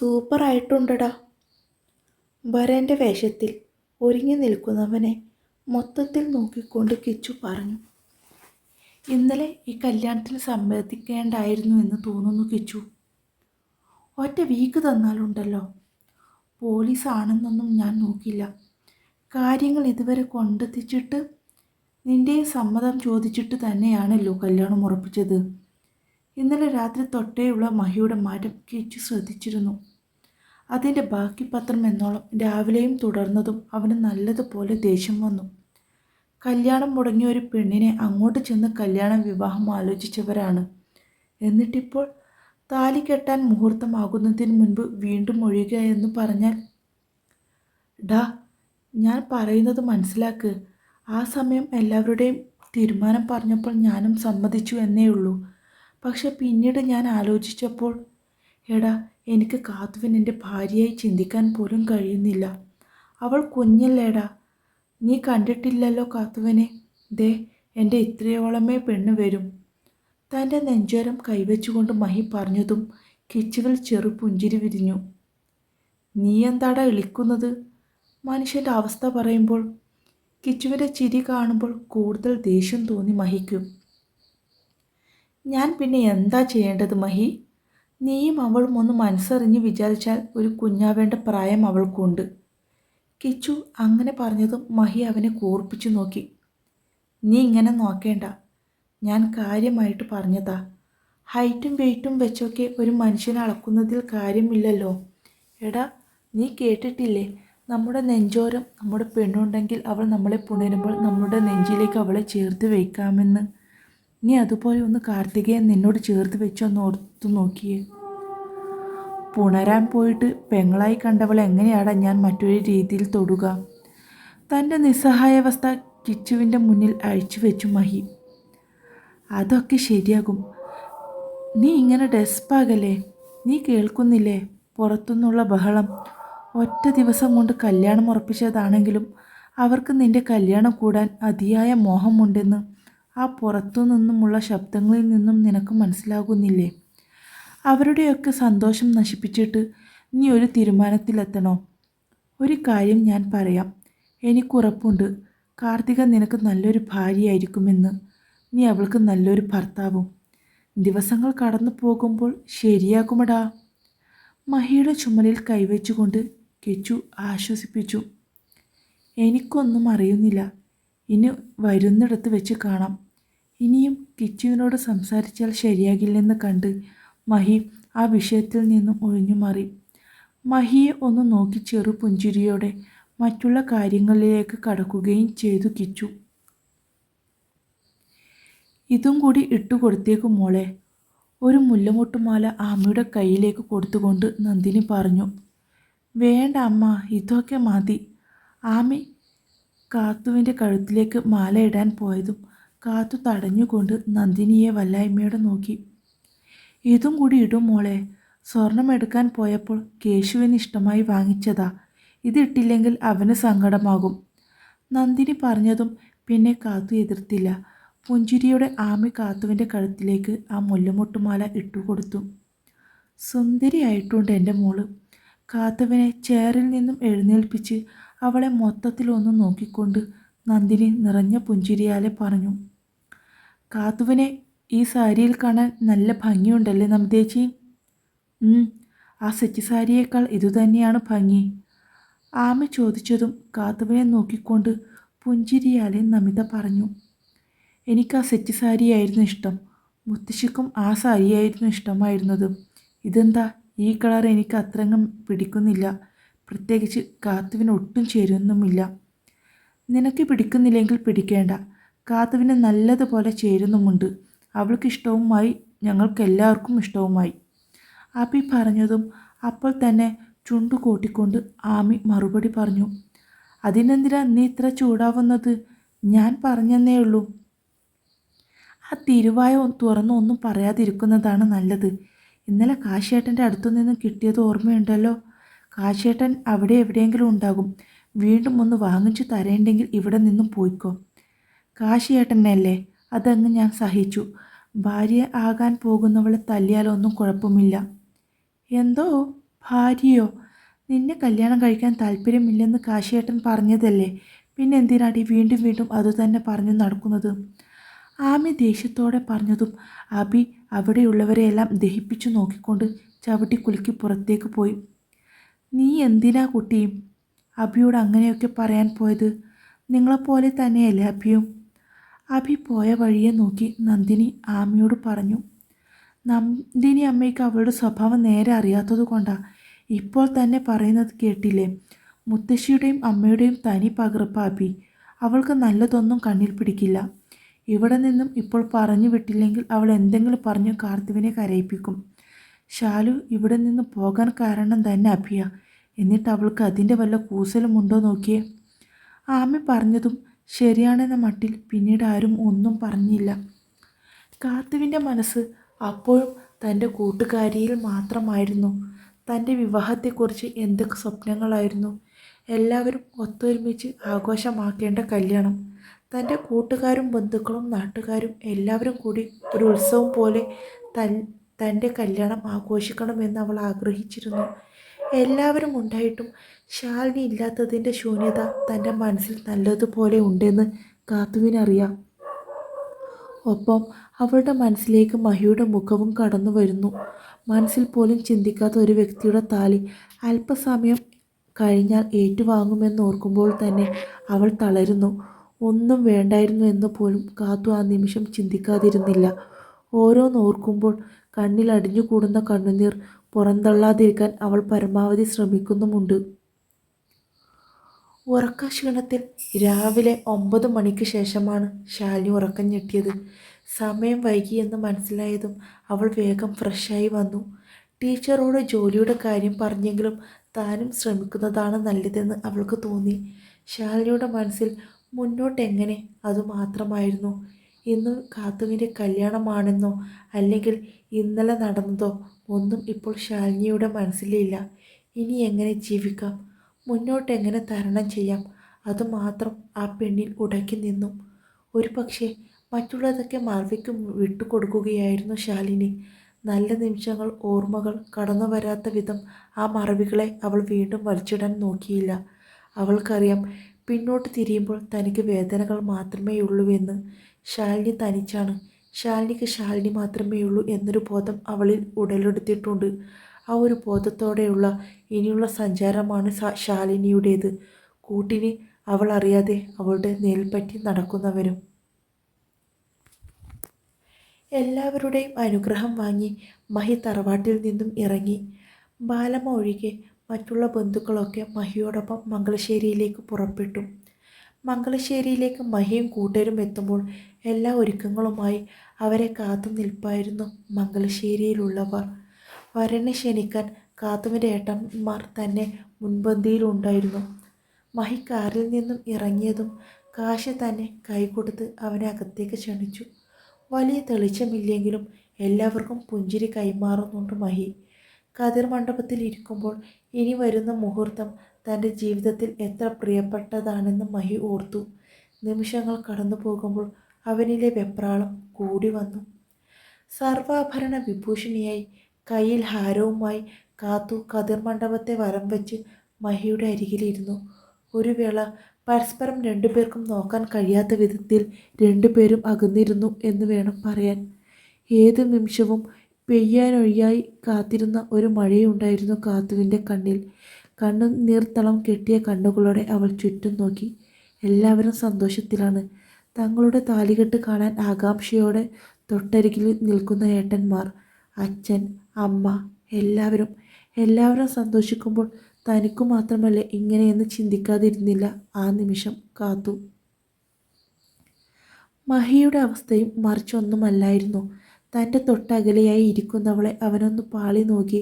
സൂപ്പറായിട്ടുണ്ടടാ. വരന്റെ വേഷത്തിൽ ഒരുങ്ങി നിൽക്കുന്നവനെ മൊത്തത്തിൽ നോക്കിക്കൊണ്ട് കിച്ചു പറഞ്ഞു. ഇന്നലെ ഈ കല്യാണത്തിന് സമ്മതിക്കേണ്ടായിരുന്നു എന്ന് തോന്നുന്നു കിച്ചു. ഒറ്റ വീക്ക് തന്നാലുണ്ടല്ലോ. പോലീസ് ആണെന്നൊന്നും ഞാൻ നോക്കില്ല. കാര്യങ്ങൾ ഇതുവരെ കൊണ്ടെത്തിച്ചിട്ട് നിന്റെ സമ്മതം ചോദിച്ചിട്ട് തന്നെയാണല്ലോ കല്യാണം ഉറപ്പിച്ചത്. ഇന്നലെ രാത്രി തൊട്ടേയുള്ള മഹിയുടെ മാറ്റം കിച്ചു ശ്രദ്ധിച്ചിരുന്നു. അതിന്റെ ബാക്കി പത്രം എന്നോളം രാവിലെയും തുടർന്നതും അവന് നല്ലതുപോലെ ദേഷ്യം വന്നു. കല്യാണം മുടങ്ങിയ ഒരു പെണ്ണിനെ അങ്ങോട്ട് ചെന്ന് കല്യാണ വിവാഹം ആലോചിച്ചവരാണ്. എന്നിട്ടിപ്പോൾ താലി കെട്ടാൻ മുഹൂർത്തമാകുന്നതിന് മുൻപ് വീണ്ടും ഒഴിയുക എന്ന് പറഞ്ഞാൽ? ഡാ ഞാൻ പറയുന്നത് മനസ്സിലാക്ക്. ആ സമയം എല്ലാവരുടെയും തീരുമാനം പറഞ്ഞപ്പോൾ ഞാനും സമ്മതിച്ചു എന്നേ ഉള്ളൂ പക്ഷെ പിന്നീട് ഞാൻ ആലോചിച്ചപ്പോൾ എടാ എനിക്ക് കാത്തുവിൻ എന്റെ ഭാര്യയായി ചിന്തിക്കാൻ പോലും കഴിയുന്നില്ല. അവൾ കുഞ്ഞല്ലേടാ. നീ കണ്ടിട്ടില്ലല്ലോ കാത്തുവിനെ ദേ എന്റെ ഇത്രയോളമേ പെണ്ണ് വരും. തന്റെ നെഞ്ചോരം കൈവച്ചുകൊണ്ട് മഹി പറഞ്ഞതും കിച്ചുകൾ ചെറു പുഞ്ചിരി വിരിഞ്ഞു. നീ എന്താടാ ഇളിക്കുന്നത്? മനുഷ്യന്റെ അവസ്ഥ പറയുമ്പോൾ കിച്ചുവിന്റെ ചിരി കാണുമ്പോൾ കൂടുതൽ ദേഷ്യം തോന്നി മഹിക്കും. ഞാൻ പിന്നെ എന്താ ചെയ്യേണ്ടത് മഹി? നീയും അവളും ഒന്ന് മനസ്സറിഞ്ഞ് വിചാരിച്ചാൽ ഒരു കുഞ്ഞാവേണ്ട പ്രായം അവൾക്കുണ്ട്. കിച്ചു അങ്ങനെ പറഞ്ഞതും മഹി അവനെ കൂർപ്പിച്ചു നോക്കി. നീ ഇങ്ങനെ നോക്കേണ്ട. ഞാൻ കാര്യമായിട്ട് പറഞ്ഞതാ. ഹൈറ്റും വെയിറ്റും വെച്ചൊക്കെ ഒരു മനുഷ്യനെ അളക്കുന്നതിൽ കാര്യമില്ലല്ലോ. എടാ നീ കേട്ടിട്ടില്ലേ? നമ്മുടെ നെഞ്ചോരം നമ്മുടെ പെണ്ണുണ്ടെങ്കിൽ അവൾ നമ്മളെ പുണരുമ്പോൾ നമ്മുടെ നെഞ്ചിലേക്ക് അവളെ ചേർത്ത് വയ്ക്കാമെന്ന്. നീ അതുപോലെ ഒന്ന് കാർത്തികയെ നിന്നോട് ചേർത്ത് വെച്ചൊന്ന് ഓർത്തു നോക്കിയേ. പുണരാൻ പോയിട്ട് പെങ്ങളായി കണ്ടവൾ എങ്ങനെയാടാ ഞാൻ മറ്റൊരു രീതിയിൽ തൊടുക? തന്റെ നിസ്സഹായാവസ്ഥ കിച്ചുവിന്റെ മുന്നിൽ അഴിച്ചു വെച്ചു മഹി. അതൊക്കെ ശരിയാകും. നീ ഇങ്ങനെ ഡെസ്പാകല്ലേ? നീ കേൾക്കുന്നില്ലേ? പുറത്തുനിന്നുള്ള ബഹളം. ഒറ്റ ദിവസം കൊണ്ട് കല്യാണം ഉറപ്പിച്ചതാണെങ്കിലും അവർക്ക് നിന്റെ കല്യാണം കൂടാൻ അതിയായ മോഹമുണ്ടെന്ന്. ആ പുറത്തു നിന്നുമുള്ള ശബ്ദങ്ങളിൽ നിന്നും നിനക്ക് മനസ്സിലാകുന്നില്ലേ? അവരുടെയൊക്കെ സന്തോഷം നശിപ്പിച്ചിട്ട് നീ ഒരു തീരുമാനത്തിലെത്തണോ? ഒരു കാര്യം ഞാൻ പറയാം. എനിക്കുറപ്പുണ്ട് കാർത്തിക നിനക്ക് നല്ലൊരു ഭാര്യയായിരിക്കുമെന്ന്. നീ അവൾക്ക് നല്ലൊരു ഭർത്താവും. ദിവസങ്ങൾ കടന്നു പോകുമ്പോൾ ശരിയാകുമടാ. മഹിയുടെ ചുമലിൽ കൈവച്ചുകൊണ്ട് കെച്ചു ആശ്വസിപ്പിച്ചു. എനിക്കൊന്നും അറിയുന്നില്ല. ഇനി വരുന്നിടത്ത് വെച്ച് കാണാം. ഇനിയും കിച്ചുവിനോട് സംസാരിച്ചാൽ ശരിയാകില്ലെന്ന് കണ്ട് മഹി ആ വിഷയത്തിൽ നിന്നും ഒഴിഞ്ഞു മാറി. മഹിയെ ഒന്ന് നോക്കി ചെറു പുഞ്ചിരിയോടെ മറ്റുള്ള കാര്യങ്ങളിലേക്ക് കടക്കുകയും ചെയ്തു കിച്ചു. ഇതും കൂടി ഇട്ടുകൊടുത്തേക്കു മോളെ. ഒരു മുല്ലമൊട്ടുമാല ആമയുടെ കയ്യിലേക്ക് കൊടുത്തുകൊണ്ട് നന്ദിനി പറഞ്ഞു. വേണ്ട അമ്മ ഇതൊക്കെ മതി. ആമി കാത്തുവിന്റെ കഴുത്തിലേക്ക് മാലയിടാൻ പോയതും കാത്തു തടഞ്ഞുകൊണ്ട് നന്ദിനിയെ വല്ലായ്മയോടെ നോക്കി. ഇതും കൂടി ഇടും മോളെ. സ്വർണം എടുക്കാൻ പോയപ്പോൾ കേശുവിന് ഇഷ്ടമായി വാങ്ങിച്ചതാ. ഇതിട്ടില്ലെങ്കിൽ അവന് സങ്കടമാകും. നന്ദിനി പറഞ്ഞതും പിന്നെ കാത്തു എതിർത്തില്ല. പുഞ്ചിരിയുടെ ആമി കാത്തുവിന്റെ കഴുത്തിലേക്ക് ആ മുല്ലമുട്ടുമാല ഇട്ടുകൊടുത്തു. സുന്ദരിയായിട്ടുണ്ട് എന്റെ മോൾ. കാത്തുവിനെ ചേറിൽ നിന്നും എഴുന്നേൽപ്പിച്ച് അവളെ മൊത്തത്തിലൊന്ന് നോക്കിക്കൊണ്ട് നന്ദിനി നിറഞ്ഞ പുഞ്ചിരിയാലെ പറഞ്ഞു കാത്തുവിനെ ഈ സാരിയിൽ കാണാൻ നല്ല ഭംഗിയുണ്ടല്ലേ നമിതേച്ചി ആ സെറ്റ് സാരിയേക്കാൾ ഇതുതന്നെയാണ് ഭംഗി. ആമ ചോദിച്ചതും കാത്തുവിനെ നോക്കിക്കൊണ്ട് പുഞ്ചിരിയാലെ നമിത പറഞ്ഞു എനിക്ക് ആ സെറ്റ് സാരിയായിരുന്നു ഇഷ്ടം. മുത്തശ്ശിക്കും ആ സാരിയായിരുന്നു ഇഷ്ടമായിരുന്നത്. ഇതെന്താ? ഈ കളർ എനിക്ക് അത്രങ്ങും പിടിക്കുന്നില്ല. പ്രത്യേകിച്ച് കാത്തുവിന് ഒട്ടും ചേരുന്നുമില്ല നിനക്ക് പിടിക്കുന്നില്ലെങ്കിൽ പിടിക്കേണ്ട. കാത്തുവിന് നല്ലതുപോലെ ചേരുന്നുമുണ്ട് അവൾക്ക് ഇഷ്ടവുമായി ഞങ്ങൾക്കെല്ലാവർക്കും ഇഷ്ടവുമായി. അബി പറഞ്ഞതും അപ്പോൾ തന്നെ ചുണ്ടു കൂട്ടിക്കൊണ്ട് ആമി മറുപടി പറഞ്ഞു. അതിനെന്തിനാ നീ ഇത്ര ചൂടാവുന്നത്? ഞാൻ പറഞ്ഞെന്നേ ഉള്ളൂ. ആ തിരുവായ തുറന്നു ഒന്നും പറയാതിരിക്കുന്നതാണ് നല്ലത്. ഇന്നലെ കാശേട്ടന്റെ അടുത്തുനിന്ന് കിട്ടിയത് ഓർമ്മയുണ്ടല്ലോ? കാശേട്ടൻ അവിടെ എവിടെയെങ്കിലും ഉണ്ടാകും. വീണ്ടും ഒന്ന് വാങ്ങിച്ചു തരേണ്ടെങ്കിൽ ഇവിടെ നിന്നും പോയിക്കോ. കാശിയേട്ടനല്ലേ അതങ്ങ് ഞാൻ സഹിച്ചു. ഭാര്യ ആകാൻ പോകുന്നവളെ തല്ലിയാലൊന്നും കുഴപ്പമില്ല. എന്തോ ഭാര്യയോ? നിന്നെ കല്യാണം കഴിക്കാൻ താല്പര്യമില്ലെന്ന് കാശിയേട്ടൻ പറഞ്ഞതല്ലേ? പിന്നെ എന്തിനാടി വീണ്ടും വീണ്ടും അതുതന്നെ പറഞ്ഞു നടക്കുന്നത്? ആമി ദേഷ്യത്തോടെ പറഞ്ഞതും അബി അവിടെയുള്ളവരെയെല്ലാം ദഹിപ്പിച്ചു നോക്കിക്കൊണ്ട് ചവിട്ടി കുലുക്കി പുറത്തേക്ക് പോയി. നീ എന്തിനാ കുട്ടിയും അഭിയോട് അങ്ങനെയൊക്കെ പറയാൻ പോയത്? നിങ്ങളെപ്പോലെ തന്നെയല്ലേ അഭിയും അഭി പോയ വഴിയെ നോക്കി നന്ദിനി ആമിയോട് പറഞ്ഞു നന്ദിനി അമ്മയ്ക്ക് അവളുടെ സ്വഭാവം നേരെ അറിയാത്തത് കൊണ്ടാണ് ഇപ്പോൾ തന്നെ പറയുന്നത് കേട്ടില്ലേ? മുത്തശ്ശിയുടെയും അമ്മയുടെയും തനി പകർപ്പ് അഭി അവൾക്ക് നല്ലതൊന്നും കണ്ണിൽ പിടിക്കില്ല. ഇവിടെ നിന്നും ഇപ്പോൾ പറഞ്ഞു വിട്ടില്ലെങ്കിൽ അവൾ എന്തെങ്കിലും പറഞ്ഞു കാർത്തിവിനെ കരയിപ്പിക്കും. ശാലു ഇവിടെ നിന്ന് പോകാൻ കാരണം തന്നെ അഭിയ. എന്നിട്ട് അവൾക്ക് അതിന്റെ വല്ല കൂസലുമുണ്ടോ നോക്കിയേ. ആമി പറഞ്ഞതും ശരിയാണെന്ന മട്ടിൽ പിന്നീട് ആരും ഒന്നും പറഞ്ഞില്ല. കാർത്തുവിന്റെ മനസ്സ് അപ്പോഴും തന്റെ കൂട്ടുകാരിയിൽ മാത്രമായിരുന്നു. തന്റെ വിവാഹത്തെക്കുറിച്ച് എന്തൊക്കെ സ്വപ്നങ്ങളായിരുന്നു. എല്ലാവരും ഒത്തൊരുമിച്ച് ആഘോഷമാക്കേണ്ട കല്യാണം. തന്റെ കൂട്ടുകാരും ബന്ധുക്കളും നാട്ടുകാരും എല്ലാവരും കൂടി ഒരു ഉത്സവം പോലെ തൻ തന്റെ കല്യാണം ആഘോഷിക്കണമെന്ന് അവൾ ആഗ്രഹിച്ചിരുന്നു. എല്ലാവരും ഉണ്ടായിട്ടും ശാലിനി ഇല്ലാത്തതിന്റെ ശൂന്യത തന്റെ മനസ്സിൽ നല്ലതുപോലെ ഉണ്ടെന്ന് കാത്തുവിനറിയാം. ഒപ്പം അവളുടെ മനസ്സിലേക്ക് മഹിയുടെ മുഖവും കടന്നു വരുന്നു. മനസ്സിൽ പോലും ചിന്തിക്കാത്ത ഒരു വ്യക്തിയുടെ താലി അല്പസമയം കഴിഞ്ഞാൽ ഏറ്റുവാങ്ങുമെന്ന് ഓർക്കുമ്പോൾ തന്നെ അവൾ തളരുന്നു. ഒന്നും വേണ്ടായിരുന്നു എന്ന് പോലും കാത്തു ആ നിമിഷം ചിന്തിക്കാതിരുന്നില്ല. ഓരോന്നോർക്കുമ്പോൾ കണ്ണിൽ അടിഞ്ഞുകൂടുന്ന കണ്ണുനീർ പുറന്തള്ളാതിരിക്കാൻ അവൾ പരമാവധി ശ്രമിക്കുന്നുമുണ്ട്. ഉറക്കക്ഷീണത്തിൽ രാവിലെ ഒമ്പത് മണിക്ക് ശേഷമാണ് ശാലിനി ഉറക്കം ഞെട്ടിയത്. സമയം വൈകിയെന്ന് മനസ്സിലായതും അവൾ വേഗം ഫ്രഷായി വന്നു. ടീച്ചറോട് ജോലിയുടെ കാര്യം പറഞ്ഞെങ്കിലും താനും ശ്രമിക്കുന്നതാണ് നല്ലതെന്ന് അവൾക്ക് തോന്നി. ശാലിനിയുടെ മനസ്സിൽ മുന്നോട്ടെങ്ങനെ അതുമാത്രമായിരുന്നു. ഇന്ന് കാത്തുവിന്റെ കല്യാണമാണെന്നോ അല്ലെങ്കിൽ ഇന്നലെ നടന്നതോ ഒന്നും ഇപ്പോൾ ശാലിനിയുടെ മനസ്സിലില്ല. ഇനി എങ്ങനെ ജീവിക്കാം? മുന്നോട്ട് എങ്ങനെ തരണം ചെയ്യാം? അതുമാത്രം ആ പെണ്ണിൽ ഉടക്കി നിന്നു. ഒരു പക്ഷേ മറ്റുള്ളതൊക്കെ മറവിക്ക് വിട്ടുകൊടുക്കുകയായിരുന്നു ശാലിനി. നല്ല നിമിഷങ്ങൾ ഓർമ്മകൾ കടന്നു വരാത്ത വിധം ആ മറവികളെ അവൾ വീണ്ടും വലിച്ചിടാൻ നോക്കിയില്ല. അവൾക്കറിയാം പിന്നോട്ട് തിരിയുമ്പോൾ തനിക്ക് വേദനകൾ മാത്രമേ ഉള്ളൂവെന്ന് ശാലിനി തനിച്ചാണ് ശാലിനിക്ക് ശാലിനി മാത്രമേ ഉള്ളൂ എന്നൊരു ബോധം അവളിൽ ഉടലെടുത്തിട്ടുണ്ട്. ആ ഒരു ബോധത്തോടെയുള്ള ഇനിയുള്ള സഞ്ചാരമാണ് ശാലിനിയുടേത്. കൂട്ടിന് അവൾ അറിയാതെ അവളുടെ നേൽപ്പറ്റി നടക്കുന്നവരും. എല്ലാവരുടെയും അനുഗ്രഹം വാങ്ങി മഹി തറവാട്ടിൽ നിന്നും ഇറങ്ങി. ബാലമ്മ ഒഴികെ മറ്റുള്ള ബന്ധുക്കളൊക്കെ മഹിയോടൊപ്പം മംഗളശ്ശേരിയിലേക്ക് പുറപ്പെട്ടു. മംഗളശ്ശേരിയിലേക്ക് മഹിയും കൂട്ടരും എത്തുമ്പോൾ എല്ലാ ഒരുക്കങ്ങളുമായി അവരെ കാത്തു നിൽപ്പായിരുന്നു മംഗലശ്ശേരിയിലുള്ളവർ. വരനെ ക്ഷണിക്കാൻ കാത്തുവിന്റെ ഏട്ടന്മാർ തന്നെ മുൻപന്തിയിലുണ്ടായിരുന്നു. മഹി കാറിൽ നിന്നും ഇറങ്ങിയതും കാശ് തന്നെ കൈകൊടുത്ത് അവനെ അകത്തേക്ക് ക്ഷണിച്ചു. വലിയ തെളിച്ചമില്ലെങ്കിലും എല്ലാവർക്കും പുഞ്ചിരി കൈമാറുന്നുണ്ട് മഹി. കതിർ മണ്ഡപത്തിൽ ഇരിക്കുമ്പോൾ ഇനി വരുന്ന മുഹൂർത്തം തന്റെ ജീവിതത്തിൽ എത്ര പ്രിയപ്പെട്ടതാണെന്ന് മഹി ഓർത്തു. നിമിഷങ്ങൾ കടന്നു പോകുമ്പോൾ അവനിലെ വെപ്രാളം കൂടി വന്നു. സർവാഭരണ വിഭൂഷണിയായി കയ്യിൽ ഹാരവുമായി കാത്തു കതിർ മണ്ഡപത്തെ വരം വെച്ച് മഹിയുടെ അരികിലിരുന്നു. ഒരു വേള പരസ്പരം രണ്ടുപേർക്കും നോക്കാൻ കഴിയാത്ത വിധത്തിൽ രണ്ടുപേരും അകന്നിരുന്നു എന്ന് വേണം പറയാൻ. ഏത് നിമിഷവും പെയ്യാനൊഴിയായി കാത്തിരുന്ന ഒരു മഴയുണ്ടായിരുന്നു കാത്തുവിന്റെ കണ്ണിൽ. കണ്ണു നീർത്തളം കെട്ടിയ കണ്ണുകളോടെ അവൾ ചുറ്റും നോക്കി. എല്ലാവരും സന്തോഷത്തിലാണ്. തങ്ങളുടെ താലികെട്ട് കാണാൻ ആകാംക്ഷയോടെ തൊട്ടരികിൽ നിൽക്കുന്ന ഏട്ടന്മാർ അച്ഛൻ അമ്മ എല്ലാവരും എല്ലാവരും സന്തോഷിക്കുമ്പോൾ തനിക്കു മാത്രമല്ല ഇങ്ങനെയെന്ന് ചിന്തിക്കാതിരുന്നില്ല ആ നിമിഷം കാത്തു. മഹിയുടെ അവസ്ഥയും മറിച്ചൊന്നുമല്ലായിരുന്നു. തന്റെ തൊട്ടകലെയായി ഇരിക്കുന്നവളെ അവനൊന്ന് പാളി നോക്കി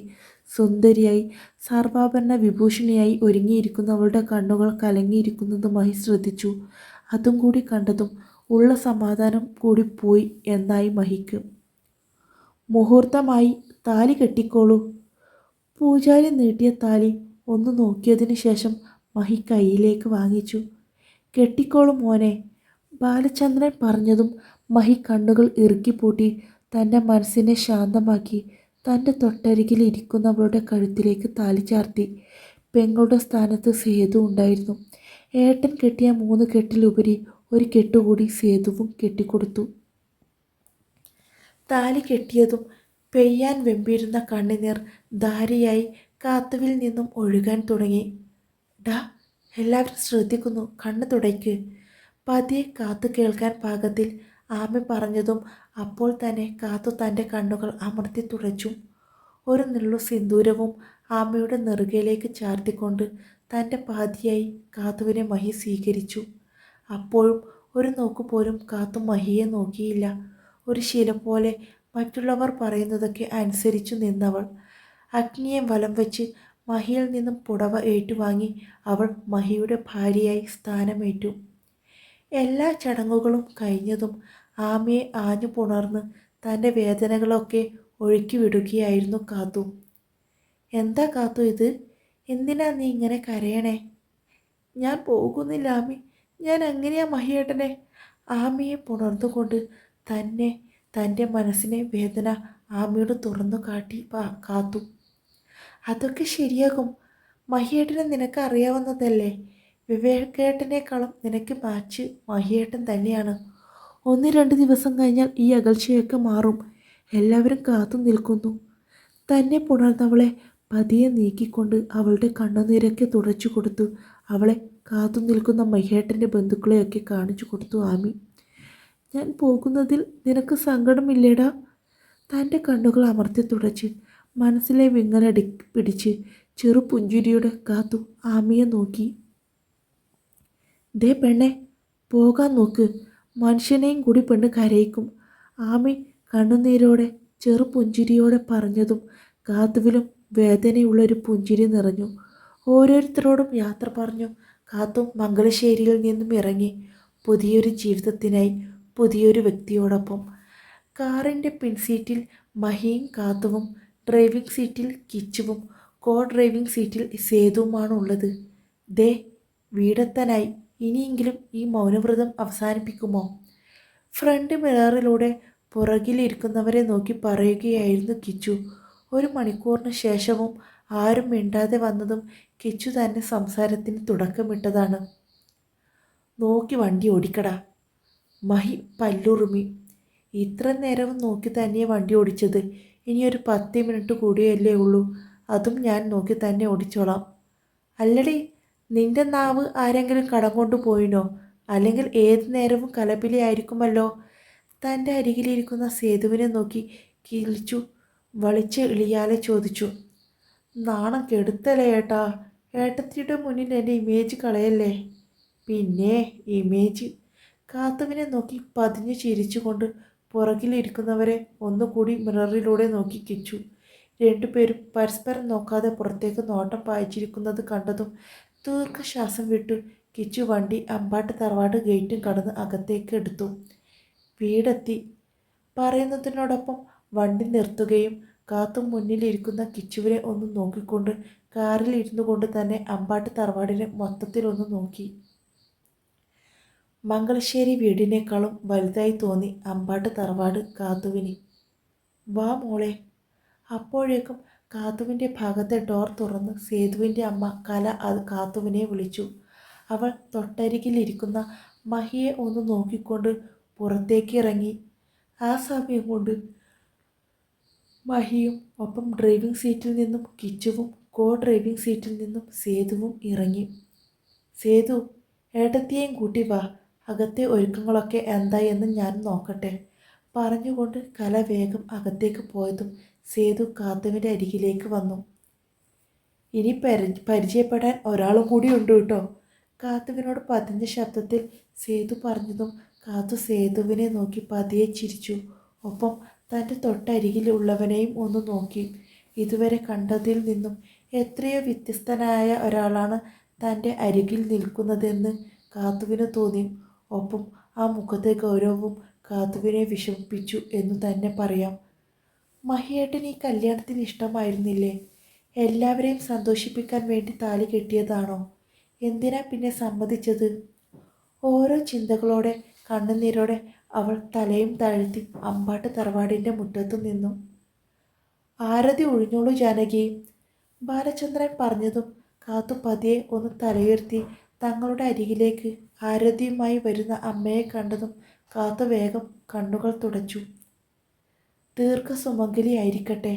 സുന്ദരിയായി സർവാഭരണ വിഭൂഷണിയായി ഒരുങ്ങിയിരിക്കുന്നവളുടെ കണ്ണുകൾ കലങ്ങിയിരിക്കുന്നത് മഹി ശ്രദ്ധിച്ചു. അതും കൂടി കണ്ടതും ഉള്ള സമാധാനം കൂടി പോയി എന്നായി മഹിക്കും. മുഹൂർത്തമായി താലി കെട്ടിക്കോളൂ. പൂജാരി നീട്ടിയ താലി ഒന്ന് നോക്കിയതിന് ശേഷം മഹി കയ്യിലേക്ക് വാങ്ങിച്ചു. കെട്ടിക്കോളും മോനെ. ബാലചന്ദ്രൻ പറഞ്ഞതും മഹി കണ്ണുകൾ ഇറുക്കിപ്പൂട്ടി തന്റെ മനസ്സിനെ ശാന്തമാക്കി തന്റെ തൊട്ടരികിൽ ഇരിക്കുന്നവളുടെ കഴുത്തിലേക്ക് താലി ചാർത്തി. പെങ്ങളുടെ സ്ഥാനത്ത് സേതു ഉണ്ടായിരുന്നു. ഏട്ടൻ കെട്ടിയ മൂന്ന് കെട്ടിലുപരി ഒരു കെട്ടുകൂടി സേതുവും കെട്ടിക്കൊടുത്തു. താലി കെട്ടിയതും പെയ്യാൻ വെമ്പിരുന്ന കണ്ണുനീർ ധാരയായി കാത്തുവിൽ നിന്നും ഒഴുകാൻ തുടങ്ങി. ഡാ എല്ലാവരും ശ്രദ്ധിക്കുന്നു കണ്ണ് തുടയ്ക്ക്. പതിയെ കാത്തു കേൾക്കാൻ പാകത്തിൽ ആമ പറഞ്ഞതും അപ്പോൾ തന്നെ കാത്തു തന്റെ കണ്ണുകൾ അമർത്തി തുടച്ചു. ഒരു നുള്ളു സിന്ദൂരവും ആമയുടെ നെറുകയിലേക്ക് ചാർത്തിക്കൊണ്ട് തന്റെ പാതിയായി കാത്തുവിനെ മഹി സ്വീകരിച്ചു. അപ്പോഴും ഒരു നോക്ക് പോലും കാത്തു മഹിയെ നോക്കിയില്ല. ഒരു ശീലം പോലെ മറ്റുള്ളവർ പറയുന്നതൊക്കെ അനുസരിച്ചു നിന്നവൾ. അഗ്നിയെ വലം വെച്ച് മഹിയിൽ നിന്നും പുടവ ഏറ്റുവാങ്ങി അവൾ മഹിയുടെ ഭാര്യയായി സ്ഥാനമേറ്റു. എല്ലാ ചടങ്ങുകളും കഴിഞ്ഞതും ആമയെ ആഞ്ഞു പുണർന്ന് തന്റെ വേദനകളൊക്കെ ഒഴുക്കി വിടുകയായിരുന്നു കാത്തു എന്താ കാത്തു ഇത്? എന്തിനാ നീ ഇങ്ങനെ കരയണേ? ഞാൻ പോകുന്നില്ല ആമി. ഞാൻ എങ്ങനെയാ മഹിയേട്ടനെ. ആമിയെ പുണർന്നുകൊണ്ട് തന്നെ തന്റെ മനസ്സിനെ വേദന ആമിയോട് തുറന്നു കാട്ടി കാത്തു. അതൊക്കെ ശരിയാകും. മഹിയേട്ടനെ നിനക്ക് അറിയാവുന്നതല്ലേ വിവേകേട്ടനേക്കാളും നിനക്ക് മാച്ച് മഹിയേട്ടൻ തന്നെയാണ്. ഒന്ന് രണ്ട് ദിവസം കഴിഞ്ഞാൽ ഈ അകൽച്ചയൊക്കെ മാറും. എല്ലാവരും കാത്തു നിൽക്കുന്നു. തന്നെ പുണർന്നവളെ പതിയെ നീക്കിക്കൊണ്ട് അവളുടെ കണ്ണുനീരൊക്കെ തുടച്ചു കൊടുത്തു. അവളെ കാത്തു നിൽക്കുന്ന മഹേട്ടന്റെ ബന്ധുക്കളെയൊക്കെ കാണിച്ചു കൊടുത്തു ആമി. ഞാൻ പോകുന്നതിൽ നിനക്ക് സങ്കടമില്ലേടാ? തന്റെ കണ്ണുകൾ അമർത്തി തുടച്ച് മനസ്സിലെ വിങ്ങലടി പിടിച്ച് ചെറു പുഞ്ചിരിയോടെ കാത്തു ആമിയെ നോക്കി. ദേ പെണ്ണെ പോകാൻ നോക്ക്. മനുഷ്യനെയും കൂടി പെണ്ണ് കരയിക്കും. ആമി കണ്ണുനീരോടെ ചെറുപുഞ്ചിരിയോടെ പറഞ്ഞതും കാത്തുവിലും വേദനയുള്ളൊരു പുഞ്ചിരി നിറഞ്ഞു. ഓരോരുത്തരോടും യാത്ര പറഞ്ഞു. കാത്തും മംഗളശ്ശേരിയിൽ നിന്നും ഇറങ്ങി. പുതിയൊരു ജീവിതത്തിനായി പുതിയൊരു വ്യക്തിയോടൊപ്പം. കാറിന്റെ പിൻസീറ്റിൽ മഹിയും കാത്തുവും ഡ്രൈവിംഗ് സീറ്റിൽ കിച്ചുവും കോ ഡ്രൈവിംഗ് സീറ്റിൽ സേതുവുമാണ് ഉള്ളത് ദേ വീടെത്താനായി. ഇനിയെങ്കിലും ഈ മൗനവ്രതം അവസാനിപ്പിക്കുമോ? ഫ്രണ്ട് മിററിലൂടെ പുറകിലിരിക്കുന്നവരെ നോക്കി പറയുകയായിരുന്നു കിച്ചു. ഒരു മണിക്കൂറിന് ശേഷവും ആരും മിണ്ടാതെ വന്നതും കിച്ചു തന്നെ സംസാരത്തിന് തുടക്കമിട്ടതാണ്. നോക്കി വണ്ടി ഓടിക്കടാ. മഹി പല്ലുറുമി. ഇത്ര നേരവും നോക്കി തന്നെ വണ്ടി ഓടിച്ചത്. ഇനി ഒരു പത്ത് മിനിറ്റ് കൂടിയല്ലേ ഉള്ളൂ. അതും ഞാൻ നോക്കി തന്നെ ഓടിച്ചോളാം. അല്ലടി നിന്റെ നാവ് ആരെങ്കിലും കടം കൊണ്ടു പോയിനോ? അല്ലെങ്കിൽ ഏത് നേരവും കലപിലയായിരിക്കുമല്ലോ? തന്റെ അരികിലിരിക്കുന്ന സേതുവിനെ നോക്കി കിളിച്ചു വളിച്ച് ഇളിയാലെ ചോദിച്ചു നാണം കെടുത്തല്ലേ ഏട്ടാ ഏട്ടത്തിയുടെ മുന്നിൽ എന്റെ ഇമേജ് കളയല്ലേ? പിന്നെ ഇമേജ് കാത്തവിനെ നോക്കി പതിഞ്ഞു ചിരിച്ചുകൊണ്ട് പുറകിലിരിക്കുന്നവരെ ഒന്നുകൂടി മിററിലൂടെ നോക്കി കിച്ചു. രണ്ടുപേരും പരസ്പരം നോക്കാതെ പുറത്തേക്ക് നോട്ടം പായിച്ചിരിക്കുന്നത് കണ്ടതും ദീർഘശ്വാസം വിട്ടു കിച്ചു വണ്ടി അമ്പാട്ട് തറവാട് ഗേറ്റും കടന്ന് അകത്തേക്ക് എടുത്തു. വീടെത്തി. പറയുന്നതിനോടൊപ്പം വണ്ടി നിർത്തുകയും കാത്തും മുന്നിലിരിക്കുന്ന കിച്ചുവിനെ ഒന്ന് നോക്കിക്കൊണ്ട് കാറിൽ ഇരുന്നു കൊണ്ട് തന്നെ അമ്പാട്ട് തറവാടിനെ മൊത്തത്തിലൊന്ന് നോക്കി. മംഗളശ്ശേരി വീടിനേക്കാളും വലുതായി തോന്നി അമ്പാട്ട് തറവാട് കാത്തുവിന്. വാ മോളെ. അപ്പോഴേക്കും കാത്തുവിന്റെ ഭാഗത്തെ ഡോർ തുറന്ന് സേതുവിന്റെ അമ്മ കല അത് കാത്തുവിനെ വിളിച്ചു. അവൾ തൊട്ടരികിലിരിക്കുന്ന മഹിയെ ഒന്ന് നോക്കിക്കൊണ്ട് പുറത്തേക്ക് ഇറങ്ങി. ആ സമയം കൊണ്ട് മഹിയും ഒപ്പം ഡ്രൈവിംഗ് സീറ്റിൽ നിന്നും കിച്ചുവും കോ ഡ്രൈവിംഗ് സീറ്റിൽ നിന്നും സേതുവും ഇറങ്ങി. സേതു ഏട്ടത്തിയെയും കൂട്ടി വാ. അകത്തെ ഒരുക്കങ്ങളൊക്കെ എന്തായെന്ന് ഞാൻ നോക്കട്ടെ. പറഞ്ഞുകൊണ്ട് കല വേഗം അകത്തേക്ക് പോയതും സേതു കാത്തവിന്റെ അരികിലേക്ക് വന്നു. ഇനി പരി പരിചയപ്പെടാൻ ഒരാളും കൂടി ഉണ്ട് കേട്ടോ. കാത്തുവിനോട് പതിഞ്ഞ ശബ്ദത്തിൽ സേതു പറഞ്ഞതും കാത്തു സേതുവിനെ നോക്കി പതിയെ ചിരിച്ചു. ഒപ്പം തന്റെ തൊട്ടരികിലുള്ളവനെയും ഒന്ന് നോക്കി. ഇതുവരെ കണ്ടതിൽ നിന്നും എത്രയോ വ്യത്യസ്തനായ ഒരാളാണ് തന്റെ അരികിൽ നിൽക്കുന്നതെന്ന് കാത്തുവിന് തോന്നി. ഒപ്പം ആ മുഖത്തെ ഗൗരവവും കാത്തുവിനെ വിഷമിപ്പിച്ചു എന്ന് തന്നെ പറയാം. മഹിയേട്ടൻ ഈ കല്യാണത്തിന് ഇഷ്ടമായിരുന്നില്ലേ? എല്ലാവരെയും സന്തോഷിപ്പിക്കാൻ വേണ്ടി താലി കെട്ടിയതാണോ? എന്തിനാ പിന്നെ സമ്മതിച്ചത്? ഓരോ ചിന്തകളോടെ കണ്ണുനീരോടെ അവൾ തലയും താഴ്ത്തി അമ്പാട്ട് തറവാടിന്റെ മുറ്റത്തു നിന്നു. ആരതി ഒഴിഞ്ഞോളൂ ജാനകി. ബാലചന്ദ്രൻ പറഞ്ഞതും കാത്തു പതിയെ ഒന്ന് തലയുയർത്തി തങ്ങളുടെ അരികിലേക്ക് ആരതിയുമായി വരുന്ന അമ്മയെ കണ്ടതും കാത്തു വേഗം കണ്ണുകൾ തുടച്ചു. ദീർഘസുമംഗലിയായിരിക്കട്ടെ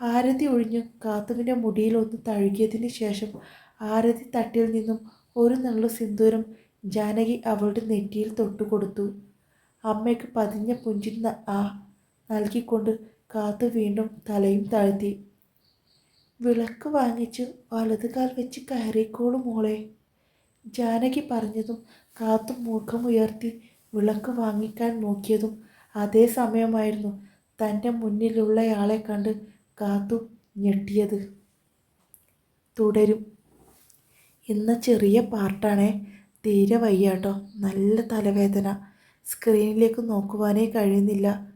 ആരതി ഒഴിഞ്ഞു കാത്തുവിന്റെ മുടിയിൽ ഒന്ന് തഴുകിയതിന് ശേഷം ആരതി തട്ടിൽ നിന്നും ഒരു നല്ല സിന്ദൂരം ജാനകി അവളുടെ നെറ്റിയിൽ തൊട്ടുകൊടുത്തു. അമ്മയ്ക്ക് പതിഞ്ഞ പുഞ്ചിരി ആ നൽകിക്കൊണ്ട് കാത്ത് വീണ്ടും തലയും താഴ്ത്തി. വിളക്ക് വാങ്ങിച്ച് വലതുകാൽ വെച്ച് കയറിക്കോളൂ മോളെ ജാനകി പറഞ്ഞതും കാത്തും മുഖമുയർത്തി വിളക്ക് വാങ്ങിക്കാൻ നോക്കിയതും അതേ സമയമായിരുന്നു തന്റെ മുന്നിലുള്ളയാളെ കണ്ട് കാത്തു ഞെട്ടിയത്. തുടരും ഇന്ന് ചെറിയ പാർട്ടാണേ തീരെ വയ്യാട്ടോ. നല്ല തലവേദന. സ്ക്രീനിലേക്ക് നോക്കുവാനേ കഴിയുന്നില്ല.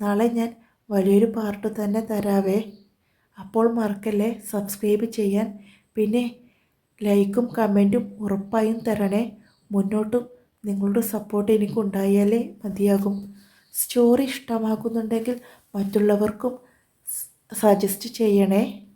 നാളെ ഞാൻ വലിയൊരു പാർട്ട് തന്നെ തരാവേ. അപ്പോൾ മറക്കല്ലേ? സബ്സ്ക്രൈബ് ചെയ്യാൻ. പിന്നെ ലൈക്കും കമന്റും ഉറപ്പായും തരണേ. മുന്നോട്ടും നിങ്ങളുടെ സപ്പോർട്ട് എനിക്കുണ്ടായാലേ മതിയാകും. സ്റ്റോറി ഇഷ്ടമാകുന്നുണ്ടെങ്കിൽ മറ്റുള്ളവർക്കും സജസ്റ്റ് ചെയ്യണേ.